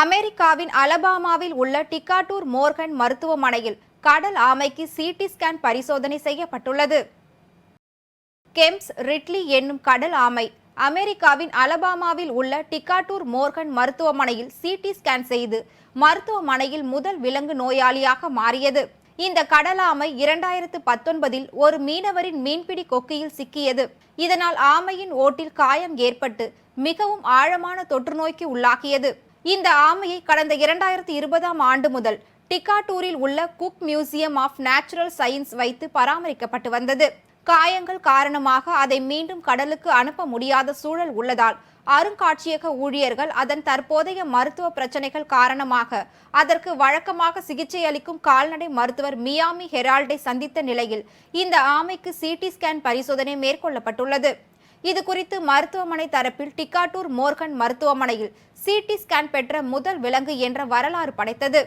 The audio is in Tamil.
அமெரிக்காவின் அலபாமாவில் உள்ள டிக்காட்டூர் மோர்கன் மருத்துவமனையில் கடல் ஆமைக்கு சிடி ஸ்கேன் பரிசோதனை செய்யப்பட்டுள்ளது. கெம்ஸ் ரிட்லி என்னும் கடல் ஆமை அமெரிக்காவின் அலபாமாவில் உள்ள டிக்காட்டூர் மோர்கன் மருத்துவமனையில் சிடி ஸ்கேன் செய்து மருத்துவமனையில் முதல் விலங்கு நோயாளியாக மாறியது. இந்த கடலாமை இரண்டாயிரத்து பத்தொன்பதில் ஒரு மீனவரின் மீன்பிடி கொக்கியில் சிக்கியது. இதனால் ஆமையின் ஓட்டில் காயம் ஏற்பட்டு மிகவும் ஆழமான தொற்றுநோய்க்கு உள்ளாகியது. இந்த ஆமையை கடந்த இரண்டாயிரத்து இருபதாம் ஆண்டு முதல் டிக்காட்டூரில் உள்ள Cook museum of natural science வைத்து பராமரிக்கப்பட்டு வந்தது. காயங்கள் காரணமாக அதை மீண்டும் கடலுக்கு அனுப்ப முடியாத சூழல் உள்ளதால் அருங்காட்சியக ஊழியர்கள் அதன் தற்போதைய மருத்துவ பிரச்சனைகள் காரணமாக அதற்கு வழக்கமாக சிகிச்சை அளிக்கும் கால்நடை மருத்துவர் மியாமி ஹெரால்டை சந்தித்த நிலையில் இந்த ஆமைக்கு சிடி ஸ்கேன் பரிசோதனை மேற்கொள்ளப்பட்டுள்ளது. இது குறித்து மருத்துவமனை தரப்பில் டிக்காட்டூர் மோர்கன் மருத்துவமனையில் சிடி ஸ்கேன் பெற்ற முதல் விலங்கு என்ற வரலாறு படைத்தது.